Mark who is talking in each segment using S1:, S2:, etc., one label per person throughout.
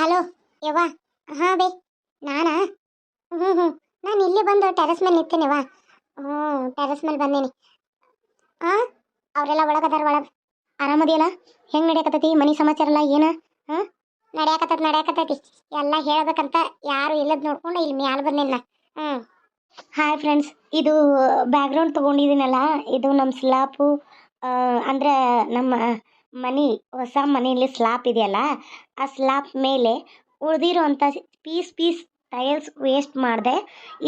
S1: Hello, ಯವ್ವ. ಹಾಂ ಬೇ, ನಾನಾ? ಹ್ಞೂ ಹ್ಞೂ ನಾನು ಇಲ್ಲಿ ಬಂದು ಟೆರೆಸ್ ಮೇಲೆ ನಿಂತೇನೆವ್ವ ಹ್ಞೂ ಟೆರೆಸ್ ಮೇಲೆ ಬಂದೇನಿ. ಹಾಂ ಅವರೆಲ್ಲ ಒಳಗದಾರ, ಒಳಗೆ. ಆರಾಮದಿಯಲ್ಲ ಹೆಂಗೆ ನಡೆಯಕತ್ತೈತಿ? ಮನೆ ಸಮಾಚಾರ ಎಲ್ಲ ಏನು? ಹಾಂ? ನಡೆಯಕತ್ತೈತಿ ನಡೆಯಕತ್ತೈತಿ. ಎಲ್ಲ ಹೇಳಬೇಕಂತ ಯಾರು ಇಲ್ಲದ ನೋಡ್ಕೊಂಡು ಇಲ್ಲಿ ಮ್ಯಾಲ ಬಂದೇನಿ ಹ್ಞೂ ಹಾಯ್ ಫ್ರೆಂಡ್ಸ್ ಇದು ಬ್ಯಾಕ್ಗ್ರೌಂಡ್ ತೊಗೊಂಡಿದ್ದೀನಲ್ಲ ಇದು ನಮ್ಮ ಸ್ಲಾಪು ಅಂದರೆ ನಮ್ಮ ಮನೆ, ಹೊಸ ಮನೆಯಲ್ಲಿ ಸ್ಲಾಪ್ ಇದೆಯಲ್ಲ, ಆ ಸ್ಲಾಪ್ ಮೇಲೆ ಉಳಿದಿರೋಂಥ ಪೀಸ್ ಪೀಸ್ ಟೈಲ್ಸ್ ವೇಸ್ಟ್ ಮಾಡಿದೆ.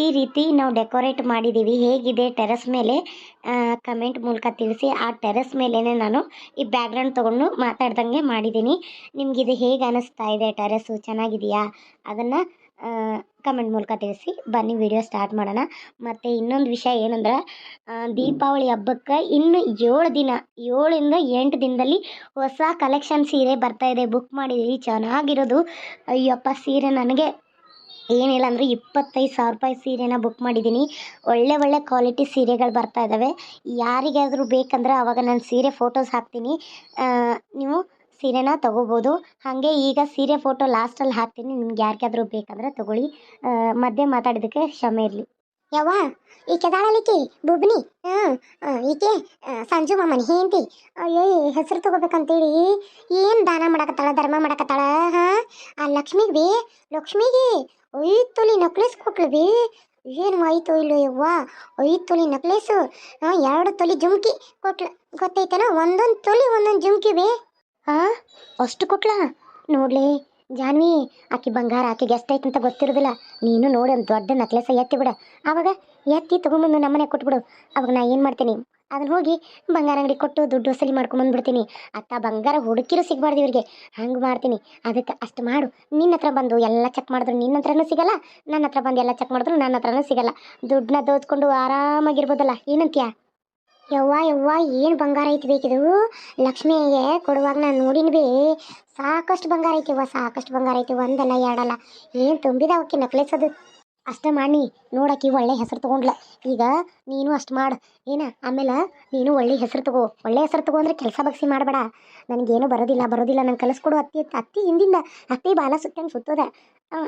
S1: ಈ ರೀತಿ ನಾವು ಡೆಕೋರೇಟ್ ಮಾಡಿದ್ದೀವಿ ಹೇಗಿದೆ ಟೆರೆಸ್ ಮೇಲೆ? ಕಮೆಂಟ್ ಮೂಲಕ ತಿಳಿಸಿ. ಆ ಟೆರೆಸ್ ಮೇಲೇ ನಾನು ಈ ಬ್ಯಾಕ್ಗ್ರೌಂಡ್ ತೊಗೊಂಡು ಮಾತಾಡ್ದಂಗೆ ಮಾಡಿದ್ದೀನಿ ನಿಮಗಿದು ಹೇಗೆ ಅನ್ನಿಸ್ತಾ ಇದೆ ಟೆರೆಸ್ಸು ಚೆನ್ನಾಗಿದೆಯಾ? ಅದನ್ನು ಕಮೆಂಟ್ ಮೂಲಕ ತಿಳಿಸಿ. ಬನ್ನಿ ವಿಡಿಯೋ ಸ್ಟಾರ್ಟ್ ಮಾಡೋಣ. ಮತ್ತು ಇನ್ನೊಂದು ವಿಷಯ ಏನಂದ್ರೆ ದೀಪಾವಳಿ ಹಬ್ಬಕ್ಕೆ ಇನ್ನು ಏಳು ದಿನ, ಏಳಿಂದ ಎಂಟು ದಿನದಲ್ಲಿ ಹೊಸ ಕಲೆಕ್ಷನ್ ಸೀರೆ ಬರ್ತಾ ಇದೆ. ಬುಕ್ ಮಾಡಿದ್ದೀವಿ ಚೆನ್ನಾಗಿರೋದು. ಅಯ್ಯಪ್ಪ, ಸೀರೆ ನನಗೆ ಏನಿಲ್ಲ ಅಂದರೆ ಇಪ್ಪತ್ತೈದು ಸಾವಿರ ರೂಪಾಯಿ ಸೀರೆನ ಬುಕ್ ಮಾಡಿದ್ದೀನಿ ಒಳ್ಳೆ ಒಳ್ಳೆ ಕ್ವಾಲಿಟಿ ಸೀರೆಗಳು ಬರ್ತಾ ಇದ್ದಾವೆ ಯಾರಿಗಾದರೂ ಬೇಕಂದ್ರೆ ಆವಾಗ ನಾನು ಸೀರೆ ಫೋಟೋಸ್ ಹಾಕ್ತೀನಿ. ನೀವು ಸೀರೆನ ತಗೋಬೋದು. ಹಾಗೆ ಈಗ ಸೀರೆ ಫೋಟೋ ಲಾಸ್ಟಲ್ಲಿ ಹಾಕ್ತೀನಿ. ನಿಮ್ಗೆ ಯಾರಿಗಾದ್ರೂ ಬೇಕಂದ್ರೆ ತಗೊಳ್ಳಿ. ಮಧ್ಯೆ ಮಾತಾಡಿದ್ದಕ್ಕೆ ಕ್ಷಮೆ ಇರಲಿ. ಯವ್ವ ಈ ಅದಾಳಲಿಕ್ಕಿ ಬುಬ್ನಿ? ಹ್ಞೂ ಈಕೆ ಸಂಜು ಮಾಮನ್ ಹೇಂತಿ ಅಯ್ಯೋ ಹೆಸರು ತಗೋಬೇಕಂತೇಳಿ. ಏನು ದಾನ ಮಾಡಕತ್ತಾಳ, ಧರ್ಮ ಮಾಡಕತ್ತಾಳ? ಹಾಂ? ಆ ಲಕ್ಷ್ಮಿಗೆ ಬಿ, ಲಕ್ಷ್ಮಿಗೆ ಐದು ತೊಲಿ ನಕ್ಲೇಸ್ ಕೊಟ್ಲು ಬಿ. ಏನು ಆಯ್ತು ಇಲ್ಲೋ ಯವ್ವ? ಐದು ತೊಲಿ ನಕ್ಲೇಸು ಎರಡು ತೊಲಿ ಜುಮ್ಕಿ ಕೊಟ್ಲು. ಗೊತ್ತೈತೇನೋ? ಒಂದೊಂದು ತೊಲಿ ಒಂದೊಂದು ಜುಮ್ಕಿ ಬಿ. ಹಾಂ ಅಷ್ಟು ಕೊಟ್ಲ? ನೋಡ್ಲಿ, ಜಾನ್ವಿ, ಆಕಿ ಬಂಗಾರ ಆಕೆಗೆ ಎಷ್ಟೈತೆ ಅಂತ ಗೊತ್ತಿರೋದಿಲ್ಲ. ನೀನು ನೋಡಿ ಒಂದು ದೊಡ್ಡ ನಕ್ಲೆಸ ಎತ್ತಿ ಬಿಡ. ಆವಾಗ ಎತ್ತಿ ತೊಗೊಂಬಂದು ನಮ್ಮನೆ ಕೊಟ್ಬಿಡು. ಅವಾಗ ನಾ ಏನು ಮಾಡ್ತೀನಿ? ಅದನ್ನ ಹೋಗಿ ಬಂಗಾರ ಅಂಗಡಿ ಕೊಟ್ಟು ದುಡ್ಡು ವಸೂಲಿ ಮಾಡ್ಕೊಂಬಂದ್ಬಿಡ್ತೀನಿ ಅತ್ತ ಬಂಗಾರ ಹುಡುಕಿರು ಸಿಗಬಾರ್ದು ಇವ್ರಿಗೆ. ಹಂಗೆ ಮಾಡ್ತೀನಿ. ಅದಕ್ಕೆ ಅಷ್ಟು ಮಾಡು. ನಿನ್ನ ಹತ್ರ ಬಂದು ಎಲ್ಲ ಚೆಕ್ ಮಾಡಿದ್ರು ನಿನ್ನ ಹತ್ರನೂ ಸಿಗಲ್ಲ. ನನ್ನ ಹತ್ರ ಬಂದು ಎಲ್ಲ ಚೆಕ್ ಮಾಡಿದ್ರು ನನ್ನ ಹತ್ರನೂ ಸಿಗಲ್ಲ. ದುಡ್ಡನ್ನ ದೋಚ್ಕೊಂಡು ಆರಾಮಾಗಿರ್ಬೋದಲ್ಲ. ಏನಂತೀಯ? ಯವ್ವ ಯವ್ವ, ಏನು ಬಂಗಾರ ಐತಿ ಬೇಕಿದು ಲಕ್ಷ್ಮಿಗೆ ಕೊಡುವಾಗ ನಾನು ನೋಡಿನಿ ಬೇ. ಸಾಕಷ್ಟು ಬಂಗಾರ ಐತಿವ ಸಾಕಷ್ಟು ಬಂಗಾರ ಐತಿ ಒಂದಲ್ಲ, ಎರಡಲ್ಲ. ಏನು ತುಂಬಿದಾವಕ್ಕೆ ನೆಕ್ಲೆಸ್ ಅದು ಅಷ್ಟೇ ಮಾಡಿ ನೋಡಕ್ಕೆ ಒಳ್ಳೆ ಹೆಸರು ತೊಗೊಂಡ್ಲ. ಈಗ ನೀನು ಅಷ್ಟು ಮಾಡು. ಏನ, ಆಮೇಲೆ ನೀನು ಒಳ್ಳೆ ಹೆಸರು ತಗೋ. ಒಳ್ಳೆ ಹೆಸರು ತಗೋ ಅಂದ್ರೆ ಕೆಲಸ ಬಗ್ಸಿ ಮಾಡಬೇಡ. ನನಗೇನು ಬರೋದಿಲ್ಲ ಬರೋದಿಲ್ಲ. ನಂಗೆ ಕಲಿಸ್ಕೊಡು ಅತ್ತಿ ಅತ್ತಿ ಹಿಂದಿಂದ. ಅತ್ತಿ ಬಾಲ ಸುತ್ತಂಗೆ ಸುತ್ತೋದ.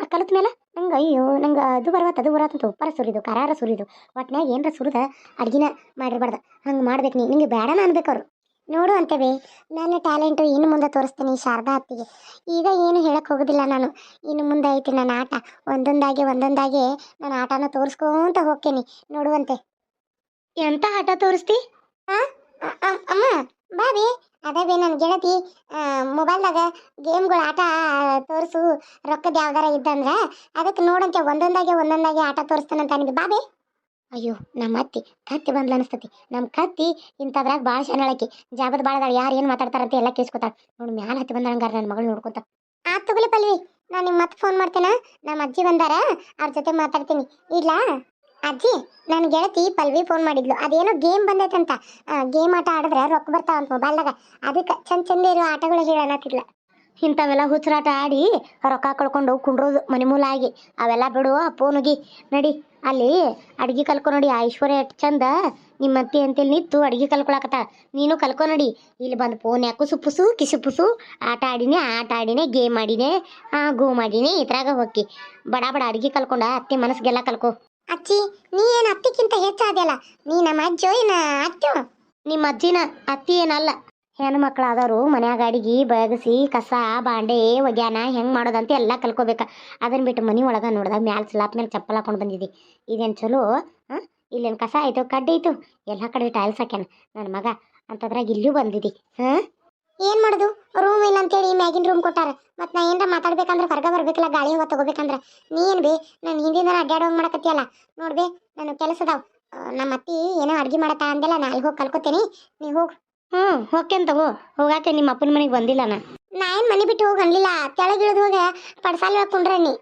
S1: ಕಲಿತ ಮೇಲೆ ನಂಗೆ ಅಯ್ಯೋ, ನಂಗೆ ಅದು ಬರವತ್ತು ಅದು ಬರತ್ತಂತ ಉಪ್ಪಾರ ಸುರಿದು ಕರಾರ ಸುರಿದು. ಒಟ್ನಾಗ ಏನರ ಸುರಿದ ಅಡ್ಗಿನ ಮಾಡಿರ್ಬಾರ್ದು. ಹಂಗೆ ಮಾಡ್ಬೇಕು ನೀ. ನಿಂಗೆ ಬೇಡನ ಅನ್ಬೇಕು ಅವ್ರು. ನೋಡು ಅಂತೇವೆ ನನ್ನ ಟ್ಯಾಲೆಂಟು ಇನ್ನು ಮುಂದೆ ತೋರಿಸ್ತೀನಿ ಶಾರದಾ ಅತ್ತಿಗೆ. ಈಗ ಏನು ಹೇಳಕ್ಕೆ ಹೋಗೋದಿಲ್ಲ ನಾನು. ಇನ್ನು ಮುಂದೆ ಐತಿ ನನ್ನ ಆಟ. ಒಂದೊಂದಾಗಿ ಒಂದೊಂದಾಗಿ ನಾನು ಆಟನ ತೋರಿಸ್ಕೊಂತ ಹೋಗ್ತೀನಿ. ನೋಡುವಂತೆ ಎಂತ ಆಟ ತೋರಿಸ್ತಿ? ಅಮ್ಮ ಬಾಬಿ ಅದೇ ನನ್ನ ಗೆಳತಿ. ಮೊಬೈಲ್ದಾಗ ಗೇಮ್ಗಳು ಆಟ ತೋರಿಸು. ರೊಕ್ಕದ ಯಾವ್ದಾರ ಇದ್ದಂದ್ರೆ ಅದಕ್ಕೆ ನೋಡಂತೆ. ಒಂದೊಂದಾಗಿ ಒಂದೊಂದಾಗಿ ಆಟ ತೋರಿಸ್ತಾನಂತ ನನಗೆ ಬಾಬಿ ಅಯ್ಯೋ, ನಮ್ಮ ಅತ್ತಿ ಕತ್ತಿ ಬಂದ್ಲ ಅನಿಸ್ತತಿ. ನಮ್ಮ ಕತ್ತಿ ಇಂಥದ್ರಾಗ ಭಾಳ ಶಾಣಳಕಿ ಜಾಬದ ಬಾಳದಾಳ ಯಾರು ಏನು ಮಾತಾಡ್ತಾರಂತ ಎಲ್ಲ ಕೇಳಿಸ್ಕೊತಾಳ. ನೋಡಿ ಮ್ಯಾಲ ಹತ್ತಿ ಬಂದ ಹಂಗಾರ ನನ್ನ ಮಗಳು ನೋಡ್ಕೊತ. ಆ ತಗೊಲಿ ಪಲ್ವಿ, ನಾನು ನಿಮ್ಮ ಮತ್ತೆ ಫೋನ್ ಮಾಡ್ತೇನೆ. ನಮ್ಮ ಅಜ್ಜಿ ಬಂದಾರ, ಅವ್ರ ಜೊತೆ ಮಾತಾಡ್ತೀನಿ. ಇಡ್ಲಾ? ಅಜ್ಜಿ ನನ್ನ ಗೆಳತಿ ಪಲ್ವಿ ಫೋನ್ ಮಾಡಿದ್ಲು. ಅದೇನೋ ಗೇಮ್ ಬಂದೈತಂತ. ಗೇಮ್ ಆಟ ಆಡಿದ್ರೆ ರೊಕ್ಕ ಬರ್ತಾವಂತ ಮೊಬೈಲ್ದಾಗ ಅದಕ್ಕೆ ಚಂದ ಚಂದ ಇರೋ ಆಟಗಳು ಹೇಳತ್ತಿದ್ಲ ಇಂಥವೆಲ್ಲ ಹುಚ್ಚರಾಟ ಆಡಿ ರೊಕ್ಕ ಕಳ್ಕೊಂಡು ಕುಂಡ್ರೋದು ಮನೆ ಮೂಲ ಆಗಿ ಅವೆಲ್ಲ ಬಿಡು ಫೋನುಗಿ ನಡಿ ಅಲ್ಲಿ ಅಡ್ಗೆ ಕಲ್ಕೊ ನೋಡಿ. ಆ ಐಶ್ವರ್ಯ ಎಷ್ಟು ಚಂದ. ನಿಮ್ಮ ಅತ್ತಿ ಅಂತೇಳಿ ನಿಂತು ಅಡ್ಗೆ ಕಲ್ಕೊಳಕತ್ತ ನೀನು ಕಲ್ಕೊ ನೋಡಿ. ಇಲ್ಲಿ ಬಂದು ಫೋನ್ ಯಾಕು ಸುಪ್ಪುಸು ಕಿಸುಪುಸು. ಆಟ ಆಡಿನೇ ಆಟ ಆಡಿನೇ ಗೇಮ್ ಆಡಿನೇ ಆ ಗೋ ಮಾಡಿನಿ ಇದ್ರಾಗ ಹೋಗಿ. ಬಡ ಬಡ ಅಡ್ಗೆ ಕಲ್ಕೊಂಡ ಅತ್ತಿ ಮನಸ್ಸಿಗೆಲ್ಲ ಕಲ್ಕೊ. ಅಜ್ಜಿ ನೀ ಏನು ಅತ್ತಿಕ್ಕಿಂತ ಹೆಚ್ಚಾದ್ಯಲ್ಲ? ನೀ ನಮ್ಮ ಅಜ್ಜೋ ಏನ ಅತ್ತು? ನಿಮ್ಮ ಅಜ್ಜಿನ ಅತ್ತಿ ಏನಲ್ಲ. ಹೆಣ್ಣು ಆದವರು ಮನ್ಯಾಗ ಅಡಿಗೆ ಬಗಸಿ ಕಸ, ಬಾಂಡೆ, ಒಗ್ಯಾನ ಹೆಂಗೆ ಮಾಡೋದಂತ ಎಲ್ಲ ಕಲ್ಕೋಬೇಕ. ಅದನ್ನ ಬಿಟ್ಟು ಮನೆ ಒಳಗೆ ನೋಡ್ದಾಗ ಮ್ಯಾಲ ಸ್ಲಾಪ್ ಮೇಲೆ ಚಪ್ಪಲ್ ಹಾಕೊಂಡು ಬಂದಿದ್ದಿ ಇದೇನು ಚಲೋ? ಹಾಂ? ಇಲ್ಲೇನು ಕಸ ಆಯಿತು, ಕಡ್ಡಿ ಆಯ್ತು? ಎಲ್ಲ ಕಡೆ ಟೈಲ್ಸ್ ಹಾಕ್ಯಾನ. ನನ್ನ ಮಗ ಅಂತದ್ರಾಗ ಇಲ್ಲೂ ಬಂದಿದ್ದಿ ಹಾಂ? ಏನು ಮಾಡೋದು? ರೂಮ್ ಇಲ್ಲ ಅಂತೇಳಿ ಮ್ಯಾಗಿನ ರೂಮ್ ಕೊಟ್ಟಾರ. ಮತ್ತು ನಾ ಏನಾರ ಮಾತಾಡ್ಬೇಕಂದ್ರೆ ಹೊರಗೆ ಬರ್ಬೇಕಲ್ಲ, ಗಾಳಿ ಹೋಗಿ ತಗೋಬೇಕಂದ್ರೆ. ನೀ ಏನು ಬೇ, ನಾನು ಹಿಂದಿನ ಅಡ್ಡಾಡೋಂಗೆ ಮಾಡಕತ್ತಿಯಲ್ಲ. ನೋಡ್ಬೇ ನಾನು ಕೆಲಸದಾವ್. ನಮ್ಮ ಅತ್ತಿ ಏನೋ ಅಡ್ಗೆ ಮಾಡತ್ತ ಅಂದೆಲ್ಲ ನಾ ಅಲ್ಲಿ ಹೋಗಿ ಕಲ್ಕೋತೇನೆ. ನೀ ಹೋಗಿ ಹ್ಞೂ ಹೋಗ್ತೇನೆ ತಗೋ. ಹೋಗಾಕೆ ನಿಮ್ಮ ಅಪ್ಪನ ಮನೆಗೆ ಬಂದಿಲ್ಲ ನಾ. ನಾ ಏನು ಮನೆ ಬಿಟ್ಟು ಹೋಗಿ ಅನ್ಲಿಲ್ಲ. ತೆಳಗಿಳಿದು ಹೋಗ ಪಡ್ಸಾಲ ಕುಂಡ್ರೆ ನೀ.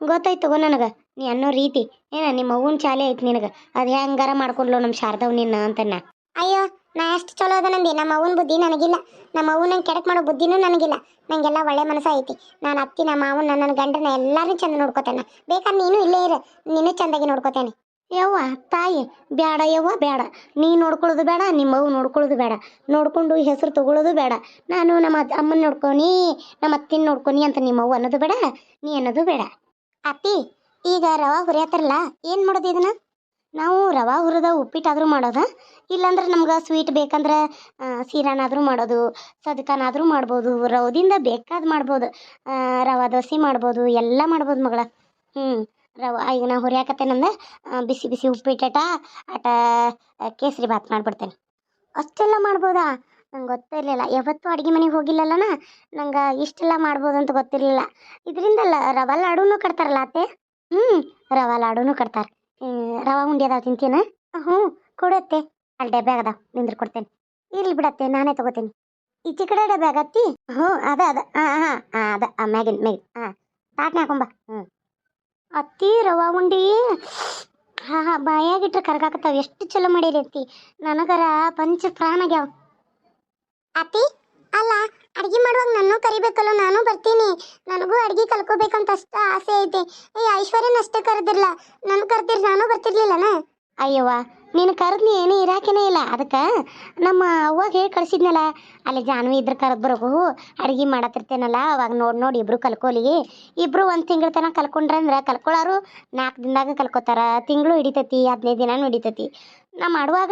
S1: ಗೊತ್ತಾಯ್ತು ತಗೋ ನನಗೆ. ನೀ ಅನ್ನೋ ರೀತಿ. ಏನ ನಿಮ್ಮ ಅವ್ವನ ಚಾಲೆ ಐತಿ ನಿನಗೆ. ಅದ್ ಹೆಂಗಾರ ಮಾಡ್ಕೊಂಡ್ಲು ನಮ್ಮ ಶಾರದವ್ ನಿನ್ನ ಅಂತನ್ನ ಅಯ್ಯೋ ನಾ ಎಷ್ಟು ಚಲೋ ಅದ ನಂದಿ. ನಮ್ಮ ಅವ್ವನ ಬುದ್ಧಿ ನನಗಿಲ್ಲ. ನಮ್ಮ ಅವ್ವ ನಂಗೆ ಕೆಡಕ್ ಮಾಡೋ ಬುದ್ಧಿನೂ ನನಗಿಲ್ಲ. ನಂಗೆಲ್ಲ ಒಳ್ಳೆ ಮನಸ್ಸ ಐತಿ. ನಾನು ಅತ್ತಿ ನಮ್ಮ ಮಾವನ ನನ್ನ ಗಂಡನ ಎಲ್ಲರೂ ಚಂದ ನೋಡ್ಕೋತೇನೆ ಬೇಕಾದ್ರೆ ನೀನು ಇಲ್ಲೇ ಇರು. ನೀನು ಚಂದಾಗಿ ನೋಡ್ಕೋತೇನೆ. ಯವ್ವ, ತಾಯಿ ಬೇಡ ಯವ್ವ ಬೇಡ ನೀ ನೋಡ್ಕೊಳ್ಳೋದು ಬೇಡ ನಿಮ್ಮ ಅವ್ವ ನೋಡ್ಕೊಳ್ಳೋದು ಬೇಡ ನೋಡ್ಕೊಂಡು ಹೆಸರು ತಗೊಳ್ಳೋದು ಬೇಡ ನಾನು ನಮ್ಮ ಅಮ್ಮನ ನೋಡ್ಕೊನಿ ನಮ್ಮ ಅತ್ತಿನ ನೋಡ್ಕೊನಿ ಅಂತ ನಿಮ್ಮ ಅವ್ವ ಅನ್ನೋದು ಬೇಡ, ನೀ ಅನ್ನೋದು ಬೇಡ. ಅತ್ತಿ, ಈಗ ರವಾ ಹುರಿಯತ್ತಾರಲ್ಲ ಏನು ಮಾಡೋದು ಇದನ್ನ? ನಾವು ರವಾ ಹುರಿದ ಉಪ್ಪಿಟ್ಟಾದರೂ ಮಾಡೋದ? ಇಲ್ಲಾಂದ್ರೆ ನಮ್ಗೆ ಸ್ವೀಟ್ ಬೇಕಂದ್ರೆ ಸೀರಾನಾದರೂ ಮಾಡೋದು, ಸದಕನಾದರೂ ಮಾಡ್ಬೋದು, ರವದಿಂದ ಬೇಕಾದ್ ಮಾಡ್ಬೋದು ರವಾ ದೋಸೆ ಮಾಡ್ಬೋದು, ಎಲ್ಲ ಮಾಡ್ಬೋದು ಮಗಳ. ಹ್ಞೂ ರವ ಈಗ ನಾ ಹುರಿಯಾಕತ್ತೇನಂದ ಆ, ಬಿಸಿ ಬಿಸಿ ಉಪ್ಪಿಟ್ಟಟ ಆಟ ಕೇಸರಿ ಭಾತ್ ಮಾಡ್ಬಿಡ್ತೇನೆ. ಅಷ್ಟೆಲ್ಲ ಮಾಡ್ಬೋದಾ? ನಂಗೆ ಗೊತ್ತಿರಲಿಲ್ಲ. ಯಾವತ್ತೂ ಅಡುಗೆ ಮನೆಗೆ ಹೋಗಿಲ್ಲಲ್ಲನ ನಂಗೆ ಇಷ್ಟೆಲ್ಲ ಮಾಡ್ಬೋದು ಅಂತ ಗೊತ್ತಿರಲಿಲ್ಲ. ಇದರಿಂದಲ್ಲ ರವಾ ಲಾಡೂನು ಕಟ್ತಾರಲ್ಲ ಅತ್ತೆ? ಹ್ಞೂ ರವಾ ಲಾಡೂನು ಕಟ್ತಾರೆ. ರವಾ ಉಂಡಿ ಅದಾವ ತಿಂತೀನ? ಹ್ಞೂ ಕೊಡತ್ತೆ ಅಲ್ಲಿ ಡಬ್ಬೆ ಅದಾವ ನಿಂದ್ರ ಕೊಡ್ತೇನೆ. ಇರ್ಲಿ ಬಿಡತ್ತೆ ನಾನೇ ತಗೋತೀನಿ. ಈಚೆ ಕಡೆ ಡಬ್ಬೆ ಆಗತ್ತಿ? ಹ್ಞೂ ಅದ ಅದ ಹಾಂ ಹಾಂ ಅದ ಮ್ಯಾಗಿನ್ ಮ್ಯಾಗಿನ್ ಹಾಂ ಹಾಕೊಂಬ ಹ್ಞೂ ಅತ್ತಿ ರವಾ ಉಂಡಿ. ಹಾಂ ಹಾಂ ಬಾಯಾಗಿಟ್ರೆ ಕರ್ಗಾಕತ್ತಾವ. ಎಷ್ಟು ಚಲೋ ಮಾಡಿರಿ ಅತ್ತಿ. ನನಗರ ಪಂಚ ಪ್ರಾಣ ಆಗ್ಯಾವ. ಅತ್ತಿ ಅಲ್ಲ ಅಡ್ಗೆ ಮಾಡುವಾಗ ನಾನು ಕರಿಬೇಕಲ್ಲ ನಾನು ಬರ್ತೀನಿ. ನನಗೂ ಅಡ್ಗೆ ಕಲ್ಕೋಬೇಕಂತ ಅಷ್ಟ ಆಸೆ ಐತೆ. ಏ ಐಶ್ವರ್ಯನ ಅಷ್ಟೇ ಕರೆದಿರ್ಲ? ನಾನು ಕರ್ದಿರ್ ನಾನು ಬರ್ತಿರ್ಲಿಲ್ಲನ? ಅಯ್ಯವ್ವ ನೀನು ಕರೆದ್ನಿ ಏನೇ ಇರಾಕೇನೇ ಇಲ್ಲ. ಅದಕ್ಕೆ ನಮ್ಮ ಅವ್ವಾಗ ಹೇಳಿ ಕಳಿಸಿದ್ನಲ್ಲ, ಅಲ್ಲಿ ಜಾನ್ವಿ ಇದ್ರ ಕರೆದು ಬರೋಕು ಅಡ್ಗೆ ಮಾಡತ್ತಿರ್ತೇನಲ್ಲ, ಅವಾಗ ನೋಡಿ ನೋಡಿ ಇಬ್ರು ಕಲ್ಕೋಲಿ. ಇಬ್ರು ಒಂದು ತಿಂಗಳ ತನಕ ಕಲ್ಕೊಂಡ್ರಂದ್ರೆ ಕಲ್ಕೊಳ್ಳೋರು ನಾಲ್ಕು ದಿನದಾಗ ಕಲ್ಕೋತಾರ. ತಿಂಗಳು ಹಿಡಿತೈತಿ, ಹದಿನೈದು ದಿನ ಹಿಡಿತೈತಿ. ನಾ ಮಾಡುವಾಗ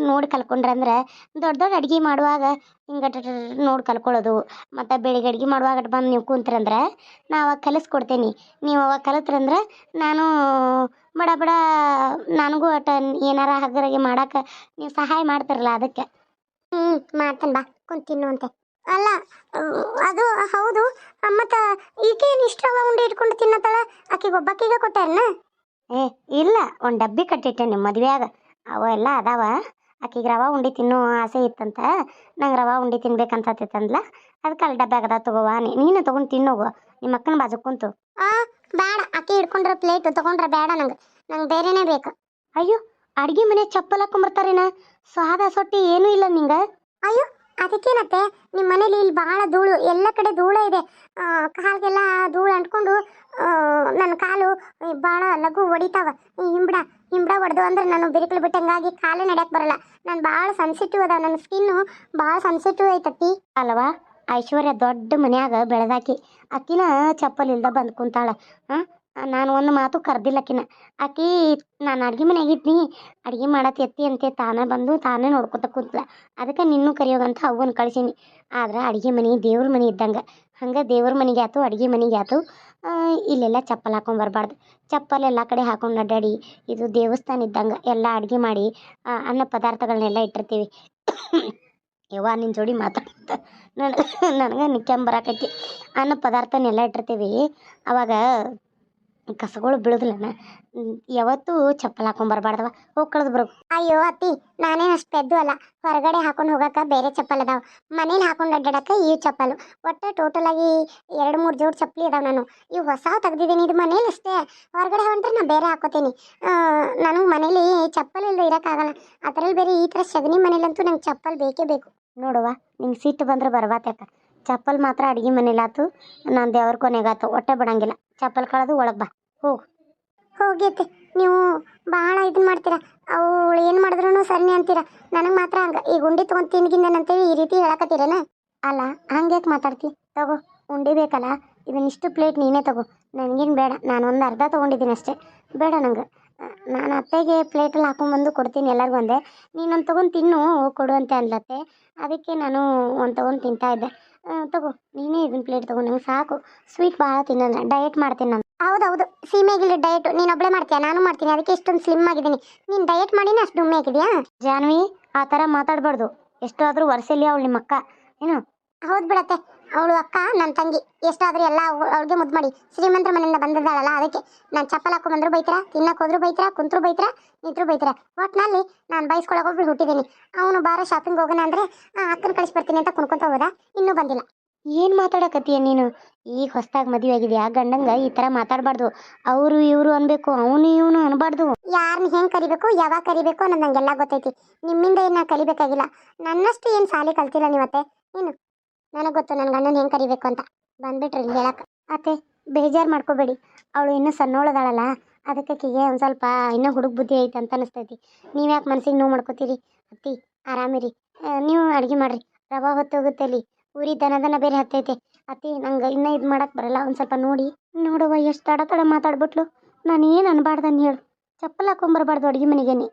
S1: ನೋಡಿ ಕಲ್ತ್ಕೊಂಡ್ರಂದ್ರೆ ದೊಡ್ಡ ದೊಡ್ಡ ಅಡ್ಗೆ ಮಾಡುವಾಗ ಹಿಂಗೆ ನೋಡಿ ಕಲ್ಕೊಳ್ಳೋದು ಮತ್ತು ಬೆಳಿಗ್ಗೆ ಅಡ್ಗೆ ಮಾಡುವಾಗ ಬಂದು ನೀವು ಕೂತ್ರಂದ್ರೆ ನಾ ಅವಾಗ ಕಲಿಸ್ಕೊಡ್ತೀನಿ. ನೀವು ಅವಾಗ ಕಲಿತ್ರಂದ್ರೆ ನಾನು ಬಡ ಬಡ ನನಗೂ ಅಟ ಏನಾರ ಹಗರಾಗಿ ಮಾಡಕ್ಕೆ ನೀವು ಸಹಾಯ ಮಾಡ್ತಾರಲ್ಲ ಅದಕ್ಕೆ. ಹ್ಞೂ ಮಾಡ್ತೇನೆ ಬಾ ಕುಂತಿನ್ನು ಅಂತೆ. ಅಲ್ಲ, ಅದು ಹೌದು, ಮತ್ತು ಈಗೇನು ಇಷ್ಟು ಉಂಡೆ ಇಟ್ಕೊಂಡು ತಿನ್ನತ್ತಳ? ಆಕೆಗೆ ಒಬ್ಬಾಕಿಗೆ ಕೊಟ್ಟಾರನ? ಏ, ಇಲ್ಲ, ಒಂದು ಡಬ್ಬಿ ಕಟ್ಟಿಟ್ಟೆ ನಿಮ್ಮ ಮದುವೆಯಾಗ. ಅವ ಎಲ್ಲ ಅದಾವ. ಆಕಿಗೆ ರವಾ ಉಂಡೆ ತಿನ್ನೋ ಆಸೆ ಇತ್ತಂತ ನಂಗೆ ರವಾ ಉಂಡೆ ಅಂದ್ಲ ಅದಕ್ಕೆ ಅಲ್ಲಿ ಡಬ್ಬ್ಯಾಗ ಅದ ತಗೋವ ನೀನು ತೊಗೊಂಡು ತಿನ್ನೋಗು ನಿಮ್ಮ ಅಕ್ಕನ ಬಾಜು ಕುಂತು. ಆ ಬೇಡ ಅಕ್ಕಿ ಹಿಡ್ಕೊಂಡ್ರೆ ಪ್ಲೇಟ್ ತಗೊಂಡ್ರೆ ಬೇಡ ನಂಗೆ. ನಂಗೆ ಬೇರೆನೇ ಬೇಕು. ಅಯ್ಯೋ ಅಡುಗೆ ಮನೆ ಚಪ್ಪಲ್ ಹಾಕೊಂಬರ್ತಾರೇನ? ಸಾದ ಸೊಟ್ಟಿ ಏನೂ ಇಲ್ಲ ನಿಂಗೆ. ಅಯ್ಯೋ ಅದಕ್ಕೇನತ್ತೆ? ನಿಮ್ಮ ಮನೇಲಿ ಇಲ್ಲಿ ಭಾಳ ಧೂಳು ಎಲ್ಲ ಕಡೆ ಧೂಳು ಇದೆ. ಕಾಲ್ಗೆಲ್ಲ ಧೂಳು ಅಂಟ್ಕೊಂಡು ನನ್ನ ಕಾಲು ಭಾಳ ಲಘು ಹೊಡಿತಾವ. ಹಿಂಬಡ ಹಿಂಬಡ ಹೊಡೆದು ಅಂದ್ರೆ ನಾನು ಬಿರುಕಲು ಬಿಟ್ಟಂಗಾಗಿ ಕಾಲೇ ನಡೆಯಕ್ಕೆ ಬರಲ್ಲ. ನಾನು ಭಾಳ ಸೆನ್ಸಿಟಿವ್ ಅದ ನನ್ನ ಸ್ಕಿನ್ನು ಭಾಳ ಸೆನ್ಸಿಟಿವ್ ಐತತಿ ಅಲ್ವಾ? ಐಶ್ವರ್ಯ ದೊಡ್ಡ ಮನ್ಯಾಗ ಬೆಳೆದಾಕಿ. ಆಕಿನ ಚಪ್ಪಲ್ ಇಲ್ದ ಬಂದು ಕುಂತಾಳ. ಹಾಂ? ನಾನು ಒಂದು ಮಾತು ಕರ್ದಿಲ್ಲ ಆಕಿನ ಆಕಿ ನಾನು ಅಡ್ಗೆ ಮನೆಯಾಗ ಇದ್ನಿ. ಅಡ್ಗೆ ಮಾಡತ್ತಿ ಎತ್ತಿ ಅಂತೆ, ತಾನೇ ಬಂದು ತಾನೇ ನೋಡ್ಕೊತ ಕುಂತ್ಲ ಅದಕ್ಕೆ ನಿನ್ನೂ ಕರಿಯೋಗಂತ ಅವ್ವನ ಕಳ್ಸೀನಿ. ಆದ್ರೆ ಅಡುಗೆ ಮನೆ ದೇವ್ರ ಮನೆ ಇದ್ದಂಗೆ. ಹಂಗೆ ದೇವ್ರ ಮನೆಗೆ ಆಯ್ತು ಅಡುಗೆ ಮನೆಗೆ ಆಯ್ತು ಇಲ್ಲೆಲ್ಲ ಚಪ್ಪಲ್ ಹಾಕೊಂಡು ಬರಬಾರ್ದು. ಚಪ್ಪಲ್ ಎಲ್ಲ ಕಡೆ ಹಾಕೊಂಡು ಅಡ್ಡಾಡಿ, ಇದು ದೇವಸ್ಥಾನ ಇದ್ದಂಗೆ ಎಲ್ಲ ಅಡುಗೆ ಮಾಡಿ ಅನ್ನ ಪದಾರ್ಥಗಳನ್ನೆಲ್ಲ ಇಟ್ಟಿರ್ತೀವಿ. ಯವ್ವ ನಿನ್ನ ಜೋಡಿ ಮಾತಾಡ್ತ. ನನಗೆ ನನಗೆ ನಿಕ್ಕಂಬರಾಕೈತಿ ಅನ್ನ ಪದಾರ್ಥನೆಲ್ಲ ಇಟ್ಟಿರ್ತೀವಿ. ಅವಾಗ ಕಸಗಳು ಬೀಳುದಿಲ್ಲನ? ಯಾವತ್ತೂ ಚಪ್ಪಲ್ ಹಾಕೊಂಡ್ ಬರಬಾರ್ದವ. ಹೋಗಿ ಕಳೆದು ಬರ್ಬೇಕು ಅಯ್ಯೋ ಅತ್ತಿ ನಾನೇನು ಅಷ್ಟು ಪೆದ್ದು ಅಲ್ಲ. ಹೊರಗಡೆ ಹಾಕೊಂಡು ಹೋಗಕ್ಕೆ ಬೇರೆ ಚಪ್ಪಲ್ ಅದಾವ. ಮನೇಲಿ ಹಾಕೊಂಡು ಅಡ್ಡಾಡಕ್ಕೆ ಈ ಚಪ್ಪಲು. ಒಟ್ಟು ಟೋಟಲ್ ಆಗಿ ಎರಡು ಮೂರು ಜೋಡಿ ಚಪ್ಪಲಿ ಅದಾವ ನಾನು. ಈ ಹೊಸ ತೆಗ್ದಿದ್ದೀನಿ ಇದು ಮನೇಲಿ ಅಷ್ಟೇ. ಹೊರಗಡೆ ಹೊಂಟ್ರೆ ನಾನು ಬೇರೆ ಹಾಕೋತೀನಿ. ನಾನು ಮನೇಲಿ ಚಪ್ಪಲ್ ಇಲ್ಲದೆ ಇರೋಕ್ಕಾಗಲ್ಲ ಅದರಲ್ಲಿ ಬೇರೆ ಈ ಥರ ಸಗಣಿ ಮನೇಲಂತೂ ನಂಗೆ ಚಪ್ಪಲ್ ಬೇಕೇ ಬೇಕು. ನೋಡುವ ನಿಂಗೆ ಸಿಟ್ಟು ಬಂದ್ರೆ ಬರ್ಬಾತಕ್ಕ ಚಪ್ಪಲ್ ಮಾತ್ರ ಅಡುಗೆ ಮನೇಲಾತು ನಾನು ದೇವ್ರ ಕೊನೆಗಾತು ಹೊಟ್ಟೆ ಬಿಡಂಗಿಲ್ಲ. ಚಪ್ಪಲ್ ಕಳೆದು ಒಳಗೆ ಬಾ. ಹೋಗು ಹೋಗೈತೆ ನೀವು ಭಾಳ ಇದನ್ನ ಮಾಡ್ತೀರಾ. ಅವಳು ಏನು ಮಾಡಿದ್ರು ಸರಿನೇ ಅಂತೀರಾ. ನನಗೆ ಮಾತ್ರ ಹಂಗೆ, ಈ ಉಂಡಿ ತೊಗೊಂಡು ತಿನ್ಗಿಂದನಂತೇಳಿ ಈ ರೀತಿ ಹೇಳಕತ್ತೀರೇನ? ಅಲ್ಲ, ಹಂಗ್ಯಾಕೆ ಮಾತಾಡ್ತಿ? ತಗೋ, ಉಂಡಿ ಬೇಕಲ್ಲ ಇದನ್ನಿಷ್ಟು ಪ್ಲೇಟ್ ನೀನೇ ತಗೋ. ನನಗೇನು ಬೇಡ ನಾನು ಒಂದು ಅರ್ಧ ತೊಗೊಂಡಿದ್ದೀನಿ ಅಷ್ಟೇ. ಬೇಡ ನಂಗೆ. ನಾನು ಅತ್ತೆಗೆ ಪ್ಲೇಟಲ್ಲಿ ಹಾಕೊಂಡ್ಬಂದು ಕೊಡ್ತೀನಿ ಎಲ್ಲರಿಗೂ ಒಂದೇ ನೀನೊಂದು ತೊಗೊಂಡು ತಿನ್ನು, ಕೊಡು ಅಂತ ಅನ್ಲತ್ತೆ. ಅದಕ್ಕೆ ನಾನು ಒಂದು ತೊಗೊಂಡು ತಿಂತಾ ಇದ್ದೆ. ತಗೋ, ನೀನೇ ಇದನ್ನ ಪ್ಲೇಟ್ ತಗೋ, ನಂಗೆ ಸಾಕು. ಸ್ವೀಟ್ ಭಾಳ ತಿನ್ನಲ್ಲ ಡಯಟ್ ಮಾಡ್ತೀನಿ ನಾನು. ಹೌದೌದು ಸೀಮೆಗಿಲ್ಲ ಡಯಟ್ ನೀನೊಬ್ಳೆ ಒಬ್ಬಳೇ ಮಾಡ್ತೀಯ? ನಾನು ಮಾಡ್ತೀನಿ. ಅದಕ್ಕೆ ಇಷ್ಟೊಂದು ಸ್ಲಿಮ್ ಆಗಿದ್ದೀನಿ. ನೀನು ಡಯಟ್ ಮಾಡಿನ ಅಷ್ಟು ಡುಮ್ಮೆ ಆಗಿದೆಯಾ? ಜಾನ್ವಿ ಆ ಥರ ಮಾತಾಡಬಾರ್ದು. ಎಷ್ಟು ಆದರೂ ವರ್ಷಲಿ ಅವಳು ನಿಮ್ಮ ಅಕ್ಕ? ಏನು? ಹೌದು ಬಿಡತ್ತೆ. ಅವಳು ಅಕ್ಕ ನನ್ನ ತಂಗಿ. ಎಷ್ಟಾದರೂ ಎಲ್ಲ ಅವಳಿಗೆ ಮುದ್ದು ಮಾಡಿ. ಶ್ರೀಮಂತರ ಮನೆಯಿಂದ ಬಂದಿದ್ದಾಳಲ್ಲ ಅದಕ್ಕೆ ನಾನು ಚಪ್ಪಲ್ ಹಾಕೊಂಡ್ ಬಂದ್ರು ತಿನ್ನಕ್ಕೆ ತಿನ್ನಕ್ ಹೋದ್ರು ಬೈತ್ರ? ಕುಂತ್ರು ಬೈತೀರಾ? ನಿಂತರು ಬೈತ್ರ? ಒಟ್ನಲ್ಲಿ ನಾನು ಬೈಸ್ಕೊಳಕ್ ಒಬ್ಳು ಹುಟ್ಟಿದ್ದೀನಿ. ಅವನು ಬಾರ ಶಾಪಿಂಗ್ ಹೋಗೋಣ ಅಂದ್ರೆ ಅಕ್ಕನ ಕಳಿಸಿ ಬರ್ತೀನಿ ಅಂತ ಕುಣ್ಕೊತ ಹೋದ ಇನ್ನೂ ಬಂದಿಲ್ಲ. ಏನು ಮಾತಾಡಕತ್ತೀಯ ನೀನು? ಈಗ ಹೊಸ್ದಾಗಿ ಮದುವೆ ಆಗಿದ್ಯಾ? ಗಂಡಂಗ ಈ ಥರ ಮಾತಾಡಬಾರ್ದು. ಅವರು ಇವರು ಅನ್ಬೇಕು, ಅವನು ಇವನು ಅನ್ಬಾರ್ದು. ಯಾರನ್ನ ಹೆಂಗೆ ಕರಿಬೇಕು, ಯಾವಾಗ ಕರಿಬೇಕು ಅನ್ನೋದು ನಂಗೆಲ್ಲ ಗೊತ್ತೈತಿ. ನಿಮ್ಮಿಂದ ಏನು ಕಲಿಬೇಕಾಗಿಲ್ಲ ನನ್ನಷ್ಟು ಏನು ಸಾಲಿ ಕಲ್ತಿಲ್ಲ ನೀವತ್ತೆ ಏನು ನನಗೆ ಗೊತ್ತು ನನ್ನ ಗಂಡನ ಹೆಂಗೆ ಕರಿಬೇಕು ಅಂತ. ಬಂದ್ಬಿಟ್ರಿ ಹೇಳಕ್ಕೆ ಅತ್ತೆ, ಬೇಜಾರು ಮಾಡ್ಕೋಬೇಡಿ. ಅವಳು ಇನ್ನೂ ಸಣ್ಣೋಳದಾಳಲ್ಲ ಅದಕ್ಕೆ ಆಕಿಗೆ ಒಂದು ಸ್ವಲ್ಪ ಇನ್ನೂ ಹುಡುಗ ಬುದ್ಧಿ ಐತೆ ಅಂತ ಅನಿಸ್ತೈತಿ. ನೀವು ಯಾಕೆ ಮನ್ಸಿಗೆ ನೋವು ಮಾಡ್ಕೋತೀರಿ? ಅತ್ತಿ, ಆರಾಮಿರಿ. ನೀವು ಅಡುಗೆ ಮಾಡಿರಿ. ರವಾ ಹೊತ್ತು ಹೋಗುತ್ತೆ ಅಲ್ಲಿ ಉರಿ ದನ ದನ ಬೇರೆ ಹತ್ತೈತೆ. ಅತಿ ನಂಗೆ ಇನ್ನೂ ಇದು ಮಾಡಕ್ಕೆ ಬರಲ್ಲ, ಒಂದು ಸ್ವಲ್ಪ ನೋಡಿ. ನೋಡವ್ವ, ಎಷ್ಟು ತಡ ತಡ ಮಾತಾಡ್ಬಿಟ್ಲು. ನಾನು ಏನು ಅನ್ಬಾರ್ದನ್ ಹೇಳು. ಚಪ್ಪಲ್ ಹಾಕೊಂಬರ್ಬಾರ್ದು ಅಡುಗೆ ಮನೆಗೇನೆ.